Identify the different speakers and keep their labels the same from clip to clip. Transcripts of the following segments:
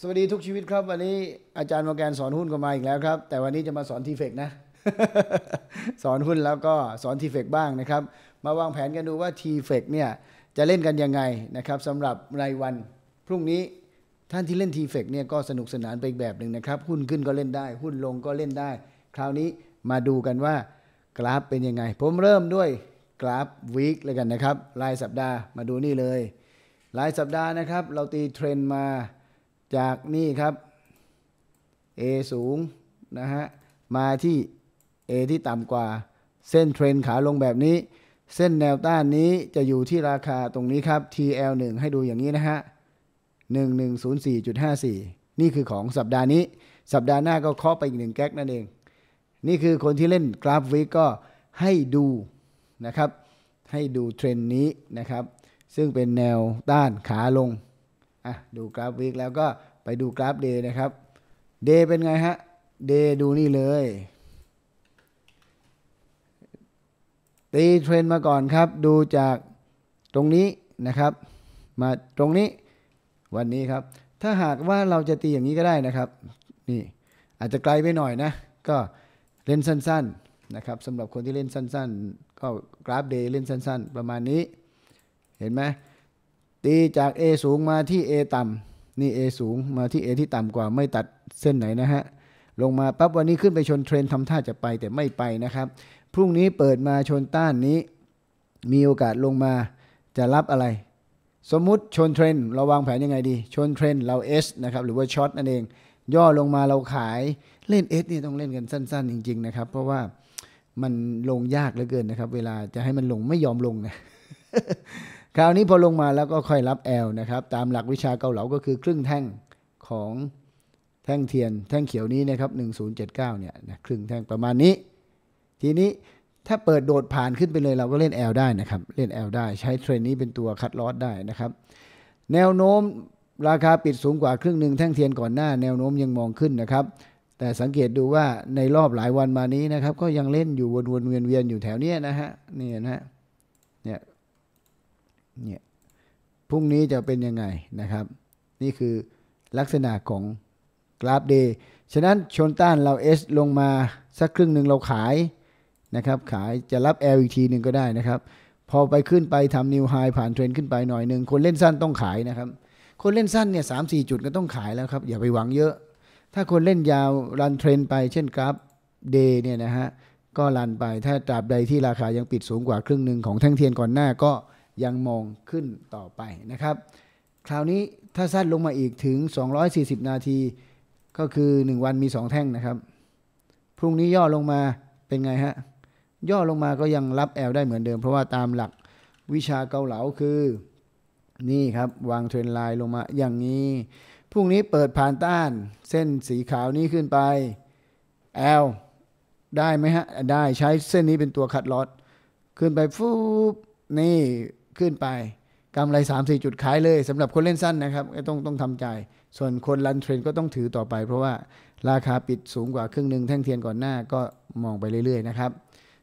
Speaker 1: สวัสดีทุกชีวิตครับ วันนี้อาจารย์มอร์แกนสอนหุ้นก็มาอีกแล้วครับ แต่วันนี้จะมาสอนทีเฟกนะ สอนหุ้นแล้วก็สอนทีเฟกบ้างนะครับ มาวางแผนกันดูว่าทีเฟกเนี่ยจะเล่นกันยังไงนะครับสำหรับรายวันพรุ่งนี้ท่านที่เล่นทีเฟกเนี่ยก็สนุกสนานไปอีกแบบหนึ่งนะครับ หุ้นขึ้นก็เล่นได้ หุ้นลงก็เล่นได้ คราวนี้มาดูกันว่ากราฟเป็นยังไง ผมเริ่มด้วยกราฟวีคเลยกันนะครับรายสัปดาห์มาดูนี่เลย รายสัปดาห์นะครับ เราตีเทรนมา จากนี่ครับ A สูงนะฮะมาที่ A ที่ต่ำกว่า เส้นเทรนขาลงแบบนี้ เส้นแนวต้านนี้จะอยู่ที่ราคาตรงนี้ครับ TL1 ให้ดูอย่างนี้นะฮะ1104.54 นี่คือของสัปดาห์นี้ สัปดาห์หน้าก็เคาะไปอีกหนึ่งแก๊กนั่นเอง นี่คือคนที่เล่นกราฟวิกก็ให้ดูนะครับ ให้ดูเทรนนี้นะครับ ซึ่งเป็นแนวต้านขาลง อะดูกราฟวิกแล้วก็ไปดูกราฟเดย์นะครับเดย์เป็นไงฮะเดย์ดูนี่เลยตีเทรนมาก่อนครับ ดูจากตรงนี้นะครับ มาตรงนี้วันนี้ครับ ถ้าหากว่าเราจะตีอย่างนี้ก็ได้นะครับ นี่อาจจะไกลไปหน่อยนะ ก็เล่นสั้น ๆนะครับสำหรับคนที่เล่นสั้น ๆ ก็กราฟเดย์เล่นสั้น ๆ ประมาณนี้ เห็นไหม ตีจาก A สูงมาที่ A ต่ำนี่ A สูงมาที่ A ที่ต่ำกว่าไม่ตัดเส้นไหนนะฮะลงมาปั๊บวันนี้ขึ้นไปชนเทรนทำท่าจะไปแต่ไม่ไปนะครับ พรุ่งนี้เปิดมาชนต้านนี้ มีโอกาสลงมาจะรับอะไร สมมุติชนเทรนเราวางแผนยังไงดี ชนเทรนเรา S นะครับหรือว่าช็อตนั่นเอง ย่อลงมาเราขายเล่น S นี่ต้องเล่นกันสั้น ๆ จริง ๆ นะครับ เพราะว่ามันลงยากเหลือเกินนะครับ เวลาจะให้มันลงไม่ยอมลงนะ คราวนี้พอลงมาแล้วก็ค่อยรับ L นะครับ ตามหลักวิชาเกาเหลาก็คือครึ่งแท่งของแท่งเทียน แท่งเขียวนี้นะครับ1079เนี่ยนะครึ่งแท่งประมาณนี้ ทีนี้ถ้าเปิดโดดผ่านขึ้นไปเลยเราก็เล่น L ได้นะครับ เล่น L ได้ใช้เทรนนี้เป็นตัวคัดลอสได้นะครับ แนวโน้มราคาปิดสูงกว่าครึ่งหนึ่งแท่งเทียนก่อนหน้า แนวโน้มยังมองขึ้นนะครับ แต่สังเกตดูว่าในรอบหลายวันมานี้นะครับ ก็ยังเล่นอยู่วนๆเวียนๆอยู่แถวเนี้ยนะฮะนี่นะฮะเนี่ย เนี่ยพรุ่งนี้จะเป็นยังไงนะครับ นี่คือลักษณะของกราฟเดย์ฉะนั้นชนต้านเรา S ลงมาสักครึ่งหนึ่งเราขายนะครับขายจะรับ L อีกทีหนึ่งก็ได้นะครับ พอไปขึ้นไปทำนิวไฮผ่านเทรนขึ้นไปหน่อยหนึ่งคนเล่นสั้นต้องขายนะครับ คนเล่นสั้นเนี่ยสามสี่จุดก็ต้องขายแล้วครับ อย่าไปหวังเยอะ ถ้าคนเล่นยาวรันเทรนไปเช่นกราฟเดย์เนี่ยนะฮะก็รันไปถ้าตราบใดที่ราคายังปิดสูงกว่าครึ่งหนึ่งของแท่งเทียนก่อนหน้าก็ ยังมองขึ้นต่อไปนะครับ คราวนี้ถ้าสั้นลงมาอีกถึง 240 นาที ก็คือ 1 วันมี 2 แท่งนะครับ พรุ่งนี้ย่อลงมาเป็นไงฮะ ย่อลงมาก็ยังรับแอลได้เหมือนเดิม เพราะว่าตามหลักวิชาเกาเหลาคือ นี่ครับ วางเทรนไลน์ลงมาอย่างนี้พรุ่งนี้เปิดผ่านต้าน เส้นสีขาวนี้ขึ้นไป L ได้ไหมฮะ ได้ใช้เส้นนี้เป็นตัวคัดลอตขึ้นไปฟูบนี่ ขึ้นไปกำไร 3 4 จุดขายเลยสำหรับคนเล่นสั้นนะครับต้องต้องทำใจ ส่วนคนรันเทรนก็ต้องถือต่อไป เพราะว่าราคาปิดสูงกว่าครึ่งหนึ่งแท่งเทียนก่อนหน้าก็มองไปเรื่อยๆนะครับ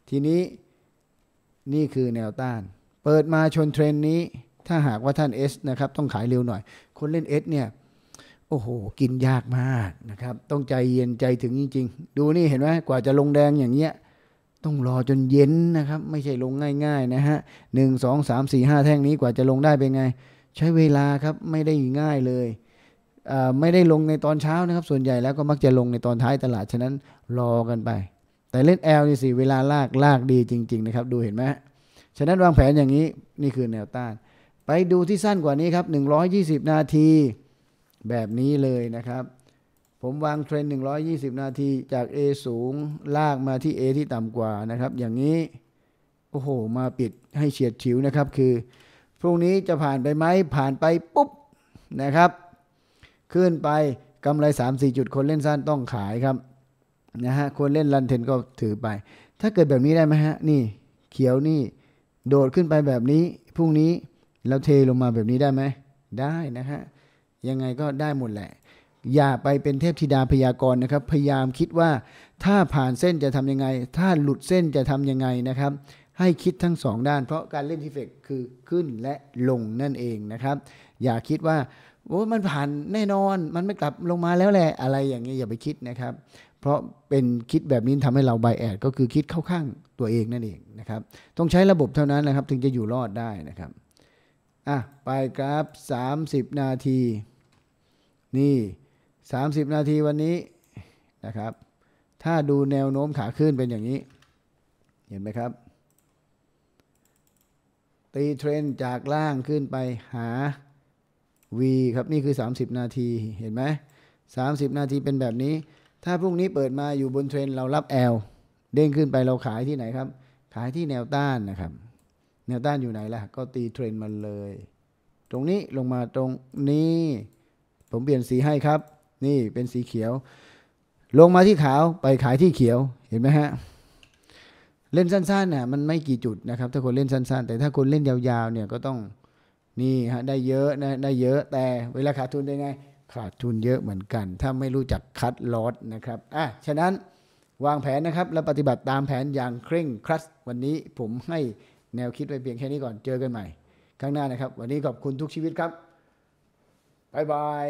Speaker 1: ทีนี้นี่คือแนวต้าน เปิดมาชนเทรนนี้ ถ้าหากว่าท่าน S นะครับต้องขายเร็วหน่อย คนเล่น S เนี่ยโอ้โห กินยากมากนะครับ ต้องใจเย็นใจถึงจริง ๆ ดูนี่เห็นไหมกว่าจะลงแดงอย่างเงี้ย ต้องรอจนเย็นนะครับ ไม่ใช่ลงง่าย ๆ นะฮะหนึ่งสองสามสี่ห้าแท่งนี้กว่าจะลงได้เป็นไง ใช้เวลาครับไม่ได้ง่ายเลยไม่ได้ลงในตอนเช้านะครับ ส่วนใหญ่แล้วก็มักจะลงในตอนท้ายตลาดฉะนั้นรอกันไป แต่เล่นแอลนี่สิเวลาลากลากดีจริง ๆ นะครับ ดูเห็นไหมฉะนั้นวางแผนอย่างนี้นี่คือแนวต้าน ไปดูที่สั้นกว่านี้ครับ 120 นาทีแบบนี้เลยนะครับ ผมวางเทรน 120 นาทีจาก A สูงลากมาที่ A ที่ต่ำกว่านะครับ อย่างนี้ โอ้โห มาปิดให้เฉียดฉิวนะครับ คือพรุ่งนี้จะผ่านไปไหมผ่านไปปุ๊บนะครับ ขึ้นไปกำไร 3-4 จุดคนเล่นสั้นต้องขายครับนะฮะคนเล่นรันเทนก็ถือไป ถ้าเกิดแบบนี้ได้ไหมฮะ นี่ เขียวนี่ โดดขึ้นไปแบบนี้พรุ่งนี้แล้วเทลงมาแบบนี้ได้ไหมได้นะฮะยังไงก็ได้หมดแหละ อย่าไปเป็นเทพธิดาพยากรณ์นะครับ พยายามคิดว่าถ้าผ่านเส้นจะทำยังไง ถ้าหลุดเส้นจะทำยังไงนะครับ ให้คิดทั้งสองด้าน เพราะการเล่นทีเฟกคือขึ้นและลงนั่นเองนะครับ อย่าคิดว่าโอ้มันผ่านแน่นอน มันไม่กลับลงมาแล้วแหละอะไรอย่างเงี้ยอย่าไปคิดนะครับ เพราะเป็นคิดแบบนี้ทำให้เราไบแอดก็คือคิดเข้าข้างตัวเองนั่นเองนะครับ ต้องใช้ระบบเท่านั้นนะครับ ถึงจะอยู่รอดได้นะครับอะไปครับ 30 นาที นี่ 30 นาทีวันนี้นะครับ ถ้าดูแนวโน้มขาขึ้นเป็นอย่างนี้ เห็นไหมครับ ตีเทรนจากล่างขึ้นไปหา V ครับนี่คือ 30 นาทีเห็นไหม30 นาทีเป็นแบบนี้ ถ้าพรุ่งนี้เปิดมาอยู่บนเทรนเรารับ L เด้งขึ้นไปเราขายที่ไหนครับ ขายที่แนวต้านนะครับ แนวต้านอยู่ไหนล่ะ ก็ตีเทรนมันเลย ตรงนี้ลงมาตรงนี้ ผมเปลี่ยนสีให้ครับ นี่เป็นสีเขียว ลงมาที่ขาวไปขายที่เขียวเห็นไหมฮะเล่นสั้นๆน่ะมันไม่กี่จุดนะครับ ถ้าคนเล่นสั้น ๆ แต่ถ้าคนเล่นยาวๆเนี่ยก็ต้องนี่ฮะได้เยอะนะได้เยอะแต่เวลาขาดทุนเป็นไงขาดทุนเยอะเหมือนกัน ถ้าไม่รู้จักคัดลอสนะครับอะฉะนั้นวางแผนนะครับ และปฏิบัติตามแผนอย่างเคร่งครัดวันนี้ผมให้แนวคิดไว้เพียงแค่นี้ก่อนเจอกันใหม่ ข้างหน้านะครับ วันนี้ขอบคุณทุกชีวิตครับบ๊ายบาย